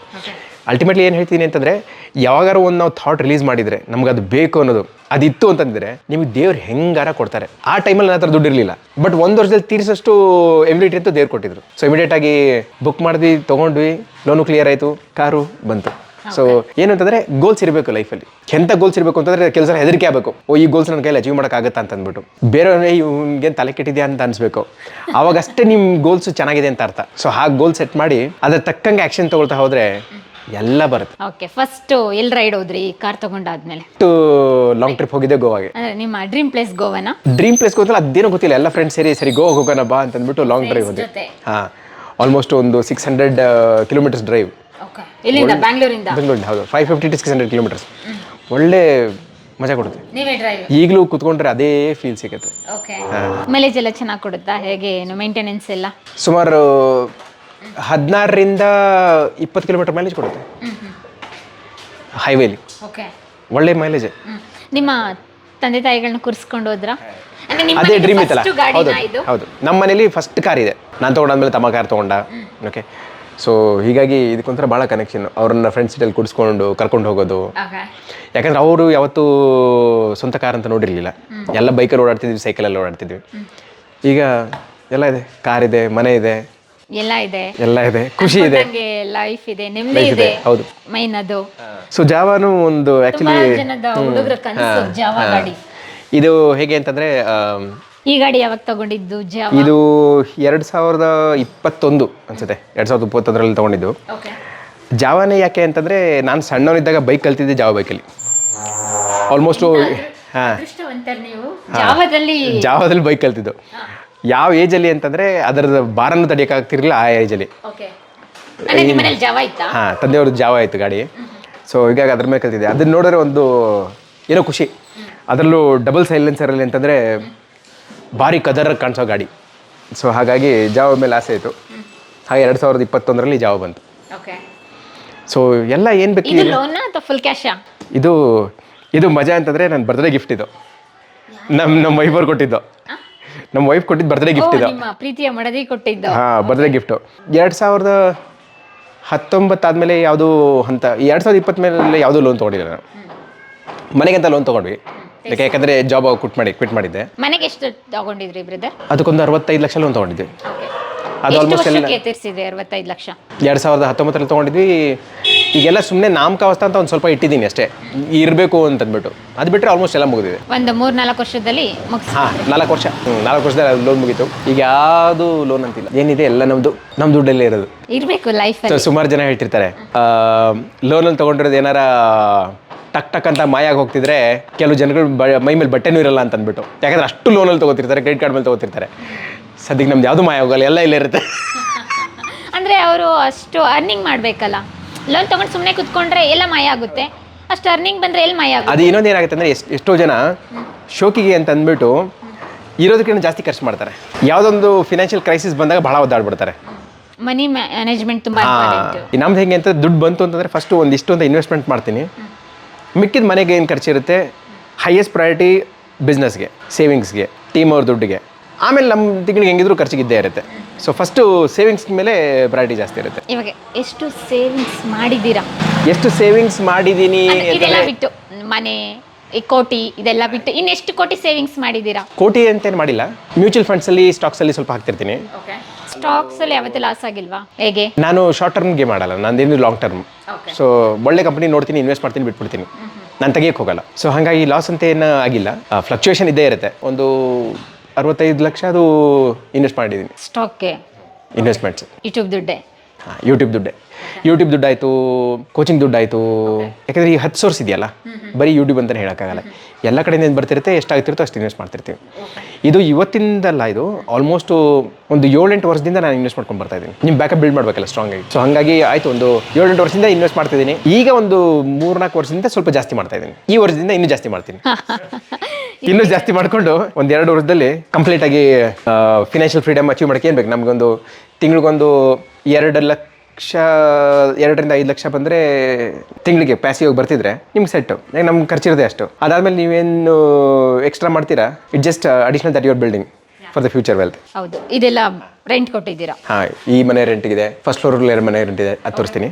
ಅಲ್ಟಿಮೇಟ್ಲಿ ಏನು ಹೇಳ್ತೀನಿ ಅಂತಂದರೆ ಯಾವಾಗಾರು ಒಂದು ನಾವು ಥಾಟ್ ರಿಲೀಸ್ ಮಾಡಿದರೆ ನಮ್ಗೆ ಅದು ಬೇಕು ಅನ್ನೋದು ಅದಿತ್ತು ಅಂತಂದರೆ ನಿಮಗೆ ದೇವ್ರು ಹೆಂಗಾರ ಕೊಡ್ತಾರೆ. ಆ ಟೈಮಲ್ಲಿ ನನ್ನ ಹತ್ರ ದುಡ್ಡು ಇರಲಿಲ್ಲ. ಬಟ್ ಒಂದು ವರ್ಷದಲ್ಲಿ ತೀರಿಸೋಷ್ಟು ಎಬಿಲಿಟಿ ಅಂತ ದೇವ್ರು ಕೊಟ್ಟಿದ್ರು. ಸೊ ಇಮಿಡಿಯೇಟಾಗಿ ಬುಕ್ ಮಾಡಿದ್ವಿ ತೊಗೊಂಡ್ವಿ. ಲೋನು ಕ್ಲಿಯರ್ ಆಯಿತು. ಕಾರು ಬಂತು. ಸೊ ಏನು ಅಂತಂದ್ರೆ ಗೋಲ್ಸ್ ಇರಬೇಕು ಲೈಫಲ್ಲಿ ಎಂಥ ಗೋಲ್ಸ್ ಇರಬೇಕು ಅಂತಂದ್ರೆ ಕೆಲಸ ಹೆದರಿಕೆ ಆಗಬೇಕು. ಓ ಈ ಗೋಲ್ಸ್ ನನ್ನ ಕೈಲಿ ಅಚೀವ್ ಮಾಡೋಕ್ಕಾಗತ್ತಾ ಅಂತ ಅಂದ್ಬಿಟ್ಟು ಬೇರೆಯವ್ರನ್ನೇ ಇವ್ನಿಗೆ ತಲೆ ಕೆಟ್ಟಿದೆ ಅಂತ ಅನ್ಸ್ಬೇಕು. ಅವಾಗಷ್ಟೇ ನಿಮ್ಮ ಗೋಲ್ಸ್ ಚೆನ್ನಾಗಿದೆ ಅಂತ ಅರ್ಥ. ಸೊ ಆ ಗೋಲ್ ಸೆಟ್ ಮಾಡಿ ಅದ್ರ ತಕ್ಕಂಗೆ ಆ್ಯಕ್ಷನ್ ತಗೊಳ್ತಾ ಹೋದ್ರೆ ಎಲ್ಲ ಬರುತ್ತೆ. ಓಕೆ ಫಸ್ಟ್ ಎಲ್ ರೈಡ್ ಹೋದ್ರಿ? ಕಾರ್ ತಗೊಂಡಾದ್ಮೇಲೆ? ಟು ಲಾಂಗ್ ಟ್ರಿಪ್ ಹೋಗಿದ್ದೆ ಗೋವಾಗೆ. ನಿಮ್ಮ ಡ್ರೀಮ್ ಪ್ಲೇಸ್ ಗೋವಾನ? ಡ್ರೀಮ್ ಪ್ಲೇಸ್ ಗೊತ್ತಿಲ್ಲ ಅದೇನೋ ಗೊತ್ತಿಲ್ಲ. ಎಲ್ಲ ಫ್ರೆಂಡ್ಸ್ ಸೇರಿ ಸರಿ ಗೋವಾ ಹೋಗೋಣ ಬಾ ಅಂತ ಅಂದ್ಬಿಟ್ಟು ಲಾಂಗ್ ಡ್ರೈವ್ ಹೋದೆ. ಹಾ. ಆಲ್ಮೋಸ್ಟ್ ಒಂದು ಸಿಕ್ಸ್ ಹಂಡ್ರೆಡ್ ಕಿಲೋಮೀಟರ್ಸ್ ಡ್ರೈವ್ ಇಲ್ಲಿಂದ ಬ್ಯಾಂಗ್ಳೂರಿಂದ? ಬೆಂಗಳೂರಿನ ಹೌದು. Five fifty to six hundred kilometers ಒಳ್ಳೆ ಮಜಾ ಕೊಡುತ್ತೆ. ನೀವೇ ಡ್ರೈವ್ ಈಗಲೂ ಕುತ್ಕೊಂಡ್ರೆ ಅದೇ ಫೀಲ್ ಸಿಗುತ್ತೆ. ಓಕೆ. ಮೈಲೇಜ್ ಎಲ್ಲ ಚೆನ್ನಾಗಿ ಕೊಡುತ್ತಾ? ಹೇಗೆ ಏನು? ಮೇಂಟೆನೆನ್ಸ್ ಎಲ್ಲ? ಸುಮಾರು ಹದಿನಾರರಿಂದ ಇಪ್ಪತ್ತು ಕಿಲೋಮೀಟರ್ ಮೈಲೇಜ್ ಕೊಡುತ್ತೆ. ಹೈವೇಲಿ ಓಕೆ. ಒಳ್ಳೆ ಮೈಲೇಜ್ ನಿಮ್ಮ ತಂದೆ ತಾಯಿಗಳನ್ನ ಕೂರಿಸ್ಕೊಂಡು ಹೋದ್ರ? ಅಂದ್ರೆ ನಿಮ್ಮ ಅದೇ ಡ್ರೀಮ್ ಇತ್ತಲ್ಲ? ಗಾಡಿನಾ ಹೌದು. ಇದು? ಹೌದು. ನಮ್ಮ ಮನೇಲಿ ಫಸ್ಟ್ ಕಾರ್ ಇದೆ. ನಾನು ತೊಗೊಂಡಾದ್ಮೇಲೆ ತಮ್ಮ ಕಾರ್ ತೊಗೊಂಡ. ಓಕೆ ಸೊ ಹೀಗಾಗಿ ಇದಕ್ಕೊಂಥರ ಭಾಳ ಕನೆಕ್ಷನ್ ಅವ್ರನ್ನ ಫ್ರೆಂಡ್ಸ್ ಜೊತೆ ಕುಡಿಸ್ಕೊಂಡು ಕರ್ಕೊಂಡು ಹೋಗೋದು. ಯಾಕಂದ್ರೆ ಅವರು ಯಾವತ್ತೂ ಸ್ವಂತ ಕಾರ್ ಅಂತ ನೋಡಿರಲಿಲ್ಲ. ಎಲ್ಲ ಬೈಕಲ್ಲಿ ಓಡಾಡ್ತಿದ್ವಿ ಸೈಕಲಲ್ಲಿ ಓಡಾಡ್ತಿದ್ವಿ. ಈಗ ಎಲ್ಲ ಇದೆ. ಕಾರ್ ಇದೆ ಮನೆ ಇದೆ. ಎಲ್ಲ ಇದೆ. ಎಲ್ಲ ಇದೆ. ಖುಷಿ ಇದೆ. ಲೈಫ್ ಇದೆ ನೆಮ್ಮದಿ ಇದೆ. ಹೌದು. ಮೈನ್ ಅದು ಸೊ ಜಾವಾನು ಒಂದು ಆಕ್ಚುಲಿ ಹುಡುಗರ ಕನಸು ಜಾವ ಗಾಡಿ ಇದು ಹೇಗೆ ಅಂತಂದರೆ ಈ ಗಾಡಿ ಯಾವಾಗ ತಗೊಂಡಿದ್ದು ಜಾವ? ಇದು ಎರಡು ಸಾವಿರದ ಇಪ್ಪತ್ತೊಂದು ಅನ್ಸುತ್ತೆ. ಎರಡು ಸಾವಿರದ ಇಪ್ಪತ್ತೊಂದರಲ್ಲಿ ತಗೊಂಡಿದ್ದು. ಓಕೆ ಜಾವಾನೇ ಯಾಕೆ ಅಂತಂದರೆ ನಾನು ಸಣ್ಣವನಿದ್ದಾಗ ಬೈಕ್ ಕಲ್ತಿದ್ದೆ ಜಾವ ಬೈಕಲ್ಲಿ ಆಲ್ಮೋಸ್ಟು ಹಾಂ. ಅದೃಷ್ಟವಂತರು ನೀವು. ಜಾವದಲ್ಲಿ ಜಾವದಲ್ಲಿ ಬೈಕ್ ಕಲ್ತಿದ್ದು. ಯಾವ ಏಜಲ್ಲಿ ಅಂತಂದರೆ ಅದರ ಬಾರನ್ನು ತಡೆಯೋಕ್ಕಾಗ್ತಿರ್ಲಿಲ್ಲ ಆ ಏಜಲ್ಲಿ ಓಕೆ ಅಂದ್ರೆ ನಿಮ್ಮ ಮನೇಲಿ ಜಾವ ಇತ್ತಾ? ಹಾಂ ತಂದೆಯವ್ರದ್ದು ಜಾವ ಆಯಿತು ಗಾಡಿ. ಸೊ ಹೀಗಾಗಿ ಅದ್ರ ಮೇಲೆ ಕಲ್ತಿದ್ದೆ. ಅದನ್ನ ನೋಡಿದ್ರೆ ಒಂದು ಏನೋ ಖುಷಿ. ಅದರಲ್ಲೂ ಡಬಲ್ ಸೈಲೆನ್ಸರಲ್ಲಿ ಅಂತಂದರೆ ಭಾರಿ ಕದರ ಕಾಣಿಸೋ ಗಾಡಿ. ಸೊ ಹಾಗಾಗಿ ಜಾವ ಮೇಲೆ ಆಸೆ ಆಯಿತು ಹಾಗೆ ಎರಡು ಸಾವಿರದ ಇಪ್ಪತ್ತೊಂದರಲ್ಲಿ ಜಾವ ಬಂತು. ಓಕೆ ಸೊ ಎಲ್ಲ ಏನು ಬೇಕು ಇದು ಲೋನ್ ಅಥವಾ ಫುಲ್ ಕ್ಯಾಶಾ ಇದು ಇದು ಮಜಾ ಅಂತಂದರೆ ನನ್ನ ಬರ್ತ್ಡೇ ಗಿಫ್ಟ್ ಇದು. ನಮ್ಮ ನಮ್ಮ ವೈಫರ್ ಕೊಟ್ಟಿದ್ದು. ನಮ್ಮ ವೈಫ್ ಕೊಟ್ಟಿದ್ದು ಬರ್ತ್ಡೇ ಗಿಫ್ಟ್ ಇದು. ನಿಮ್ಮ ಪ್ರೀತಿಯ ಮಡದಿ ಕೊಟ್ಟಿದ್ದು. ಹಾಂ ಬರ್ತ್ಡೇ ಗಿಫ್ಟು ಎರಡು ಸಾವಿರದ ಹತ್ತೊಂಬತ್ತಾದಮೇಲೆ ಯಾವುದು ಅಂತ ಎರಡು ಸಾವಿರದ ಇಪ್ಪತ್ತ ಮೇಲೆ ಯಾವುದೂ ಲೋನ್ ತೊಗೊಂಡಿಲ್ಲ ನಾನು. ಮನೆಗೆ ಅಂತ ಲೋನ್ ತೊಗೊಂಡ್ವಿ. ಯಾಕೆ ಯಾಕಂದರೆ ಜಾಬ್ ಕ್ವಿಟ್ ಮಾಡಿ ಕ್ವಿಟ್ ಮಾಡಿದ್ದೆ. ಮನೆಗೆ ಎಷ್ಟು ತಗೊಂಡಿದ್ರಿ ಬ್ರದರ್ ಅದಕ್ಕೊಂದು ಅರವತ್ತೈದು ಲಕ್ಷ ಲೋನ್ ತಗೊಂಡಿದ್ವಿ ಅದು ಆಲ್ಮೋಸ್ಟ್ ಎಲ್ಲ ತೀರಿಸಿದೆ ಅರವತ್ತೈದು ಲಕ್ಷ? ಎರಡು ಸಾವಿರದ ಹತ್ತೊಂಬತ್ತರಲ್ಲಿ ತೊಗೊಂಡಿದ್ವಿ. ಈಗೆಲ್ಲ ಸುಮ್ಮನೆ ನಾಮಕಾವಸ್ಥ ಅಂತ ಒಂದು ಸ್ವಲ್ಪ ಇಟ್ಟಿದ್ದೀನಿ ಅಷ್ಟೇ. ಇರಬೇಕು ಅಂತಂದ್ಬಿಟ್ಟು ಅದು ಬಿಟ್ಟರೆ ಆಲ್ಮೋಸ್ಟ್ ಎಲ್ಲ ಮುಗಿದಿದೆ. ಒಂದು ಮೂರ್ ನಾಲ್ಕು ವರ್ಷದಲ್ಲಿ ಮುಗಿಸ್ ಹಾಂ ನಾಲ್ಕು ವರ್ಷ. ನಾಲ್ಕು ವರ್ಷದಲ್ಲಿ ಲೋನ್ ಮುಗೀತು. ಈಗ ಯಾವುದು ಲೋನ್ ಅಂತಿಲ್ಲ. ಏನಿದೆ ಎಲ್ಲ ನಮ್ಮದು ನಮ್ಮ ದುಡ್ಡಲ್ಲೇ ಇರೋದು. ಇರಬೇಕು ಲೈಫ್ ಸುಮಾರು ಜನ ಹೇಳ್ತಿರ್ತಾರೆ. ಲೋನಲ್ಲಿ ತೊಗೊಂಡಿರೋದು ಏನಾರ ಟಕ್ ಟಕ್ ಅಂತ ಮಾಯಾಗಿ ಹೋಗ್ತಿದ್ರೆ ಕೆಲವು ಜನಗಳು ಬ ಮೈ ಮೇಲೆ ಬಟ್ಟೆನೂ ಇರಲ್ಲ ಅಂತ ಅಂದ್ಬಿಟ್ಟು ಯಾಕಂದ್ರೆ ಅಷ್ಟು ಲೋನಲ್ಲಿ ತೊಗೋತಿರ್ತಾರೆ ಕ್ರೆಡಿಟ್ ಕಾರ್ಡ್ ಮೇಲೆ ತೊಗೋತಿರ್ತಾರೆ. ಸದ್ಯಕ್ಕೆ ನಮ್ದು ಯಾವುದು ಮಾಯ ಹೋಗಲ್ಲ ಎಲ್ಲ ಇಲ್ಲೇ ಇರುತ್ತೆ. ಅಂದರೆ ಅವರು ಅಷ್ಟು ಅರ್ನಿಂಗ್ ಮಾಡಬೇಕಲ್ಲ. ಲೋನ್ ತಗೊಂಡು ಸುಮ್ಮನೆ ಕುತ್ಕೊಂಡ್ರೆ ಎಲ್ಲ ಮಾಯ ಆಗುತ್ತೆ. ಅಷ್ಟು ಅರ್ನಿಂಗ್ ಬಂದರೆ ಎಲ್ಲಿ ಮಾಯ ಆಗುತ್ತೆ? ಅದು ಇನ್ನೊಂದು ಏನಾಗುತ್ತೆ ಅಂದರೆ ಎಷ್ಟು ಎಷ್ಟೋ ಜನ ಶೋಕಿಗೆ ಅಂತ ಅಂದ್ಬಿಟ್ಟು ಇರೋದಕ್ಕಿಂತ ಜಾಸ್ತಿ ಖರ್ಚು ಮಾಡ್ತಾರೆ. ಯಾವುದೊಂದು ಫಿನಾನ್ಷಿಯಲ್ ಕ್ರೈಸಿಸ್ ಬಂದಾಗ ಭಾಳ ಒದ್ದಾಡ್ಬಿಡ್ತಾರೆ. ಮನಿ ಮ್ಯಾನೇಜ್ಮೆಂಟ್ ತುಂಬ ನಮ್ದು ಹೆಂಗೆ ಅಂತ ದುಡ್ಡು ಬಂತು ಅಂತಂದರೆ ಫಸ್ಟು ಒಂದಿಷ್ಟು ಅಂತ ಇನ್ವೆಸ್ಟ್ಮೆಂಟ್ ಮಾಡ್ತೀನಿ. ಮಿಕ್ಕಿದ ಮನೆಗೆ ಏನು ಖರ್ಚಿರುತ್ತೆ? ಹೈಯೆಸ್ಟ್ ಪ್ರಯಾರಿಟಿ ಬಿಸ್ನೆಸ್ಗೆ ಸೇವಿಂಗ್ಸ್ಗೆ ಟೀಮ್ ಅವ್ರ ದುಡ್ಡಿಗೆ. ಆಮೇಲೆ ನಮ್ಮ ತಿಂಗಳಿಗೆ ಹೆಂಗಿದ್ರು ಖರ್ಚಿಗಿದ್ದೇ ಇರುತ್ತೆ. ಸೊ ಫಸ್ಟು ಸೇವಿಂಗ್ಸ್ ಮೇಲೆ ಪ್ರಯಾರಿಟಿ ಜಾಸ್ತಿ ಇರುತ್ತೆ. ಇವಾಗ ಎಷ್ಟು ಸೇವಿಂಗ್ಸ್ ಮಾಡಿದ್ದೀರಾ? ಎಷ್ಟು ಸೇವಿಂಗ್ಸ್ ಮಾಡಿದ್ದೀನಿ ಇದೆಲ್ಲ ಬಿಟ್ಟು ಮನೆ ಈ ಕೋಟಿ ಇದೆಲ್ಲ ಬಿಟ್ಟು ಇನ್ನೆಷ್ಟು ಕೋಟಿ ಸೇವಿಂಗ್ಸ್ ಮಾಡಿದ್ದೀರಾ? ಕೋಟಿ ಅಂತೇನು ಮಾಡಿಲ್ಲ. ಮ್ಯೂಚುವಲ್ ಫಂಡ್ಸಲ್ಲಿ ಸ್ಟಾಕ್ಸಲ್ಲಿ ಸ್ವಲ್ಪ ಹಾಕ್ತಿರ್ತೀನಿ. ಸ್ಟಾಕ್ಸ್ ಅಲ್ಲಿ ಯಾವತ್ತೂ ಲಾಸ್ ಆಗಿಲ್ವಾ? ಹೇಗೆ? ನಾನು ಶಾರ್ಟ್ ಟರ್ಮ್ಗೆ ಮಾಡಲ್ಲ ನಂದೇನು ಲಾಂಗ್ ಟರ್ಮ್ ಸೊ ಒಳ್ಳೆ ಕಂಪನಿ ನೋಡ್ತೀನಿ ಇನ್ವೆಸ್ಟ್ ಮಾಡ್ತೀನಿ ಬಿಟ್ಬಿಡ್ತೀನಿ. ನಾನು ತೆಗಿಯಕ್ಕೆ ಹೋಗಲ್ಲ. ಸೊ ಹಾಗಾಗಿ ಲಾಸ್ ಅಂತ ಏನು ಆಗಿಲ್ಲ. ಫ್ಲಕ್ಚುಯೇಷನ್ ಇದ್ದೇ ಇರುತ್ತೆ. ಒಂದು ಅರವತ್ತೈದು ಲಕ್ಷ ಅದು ಇನ್ವೆಸ್ಟ್ ಮಾಡಿದ್ದೀನಿ ಸ್ಟಾಕ್ಗೆ ಇನ್ವೆಸ್ಟ್ಮೆಂಟ್ಸ್ ಯೂಟ್ಯೂಬ್ ದುಡ್ಡೆ? ಯೂಟ್ಯೂಬ್ ದುಡ್ಡೆ. ಯೂಟ್ಯೂಬ್ ದುಡ್ಡಾಯಿತು ಕೋಚಿಂಗ್ ದುಡ್ಡಾಯಿತು. ಯಾಕಂದರೆ ಈ ಹತ್ತು ಸೋರ್ಸ್ ಇದೆಯಲ್ಲ ಬರೀ ಯೂಟ್ಯೂಬ್ ಅಂತಲೇ ಹೇಳೋಕ್ಕಾಗಲ್ಲ. ಎಲ್ಲ ಕಡೆಯಿಂದ ಏನು ಬರ್ತಿರುತ್ತೆ ಎಷ್ಟಾಗ್ತಿರುತ್ತೋ ಅಷ್ಟು ಇನ್ವೆಸ್ಟ್ ಮಾಡ್ತಿರ್ತೀವಿ. ಇದು ಇವತ್ತಿಂದಲ್ಲ ಇದು ಆಲ್ಮೋಸ್ಟ್ ಒಂದು ಏಳೆಂಟು ವರ್ಷದಿಂದ ನಾನು ಇನ್ವೆಸ್ಟ್ ಮಾಡ್ಕೊಂಡು ಬರ್ತಾ ಇದ್ದೀನಿ. ನಿಮ್ಮ ಬ್ಯಾಕಪ್ ಬಿಲ್ಡ್ ಮಾಡಬೇಕಲ್ಲ ಸ್ಟ್ರಾಂಗ್ ಆಗಿ. ಸೊ ಹಾಗಾಗಿ ಆಯಿತು ಒಂದು ಏಳೆಂಟು ವರ್ಷದಿಂದ ಇನ್ವೆಸ್ಟ್ ಮಾಡ್ತಿದ್ದೀನಿ ಈಗ ಒಂದು ಮೂರ್ನಾಲ್ಕು ವರ್ಷದಿಂದ ಸ್ವಲ್ಪ ಜಾಸ್ತಿ ಮಾಡ್ತಾ ಇದ್ದೀನಿ. ಈ ವರ್ಷದಿಂದ ಇನ್ನೂ ಜಾಸ್ತಿ ಮಾಡ್ತೀನಿ. ಇನ್ನೂ ಜಾಸ್ತಿ ಮಾಡಿಕೊಂಡು ಒಂದು ಎರಡು ವರ್ಷದಲ್ಲಿ ಕಂಪ್ಲೀಟ್ ಆಗಿ ಫಿನಾನ್ಷಿಯಲ್ ಫ್ರೀಡಮ್ ಅಚೀವ್ ಮಾಡೋಕೆ ಏನು ಬೇಕು? ನಮಗೊಂದು ತಿಂಗಳಿಗೊಂದು ಎರಡು ಲಕ್ಷ ಎರಡರಿಂದ ಐದು ಲಕ್ಷ ಬಂದರೆ ತಿಂಗಳಿಗೆ ಪ್ಯಾಸಿವ್ ಬರ್ತಿದ್ರೆ ನಿಮ್ಗೆ ಸೆಟ್ಟು ನಮ್ಗೆ ಖರ್ಚಿರೋದೇ ಅಷ್ಟು. ಅದಾದಮೇಲೆ ನೀವೇನು ಎಕ್ಸ್ಟ್ರಾ ಮಾಡ್ತೀರಾ? It just additional that your building for the future wealth ಹೌದು. ಇದೆಲ್ಲ ರೆಂಟ್ ಕೊಟ್ಟಿದ್ದೀರಾ? ಹಾಂ ಈ ಮನೆ ರೆಂಟಿಗಿದೆ ಫಸ್ಟ್ ಫ್ಲೋರ್ ಎರಡು ಮನೆ ರೆಂಟ್ ಇದೆ. ಅದು ತೋರಿಸ್ತೀನಿ.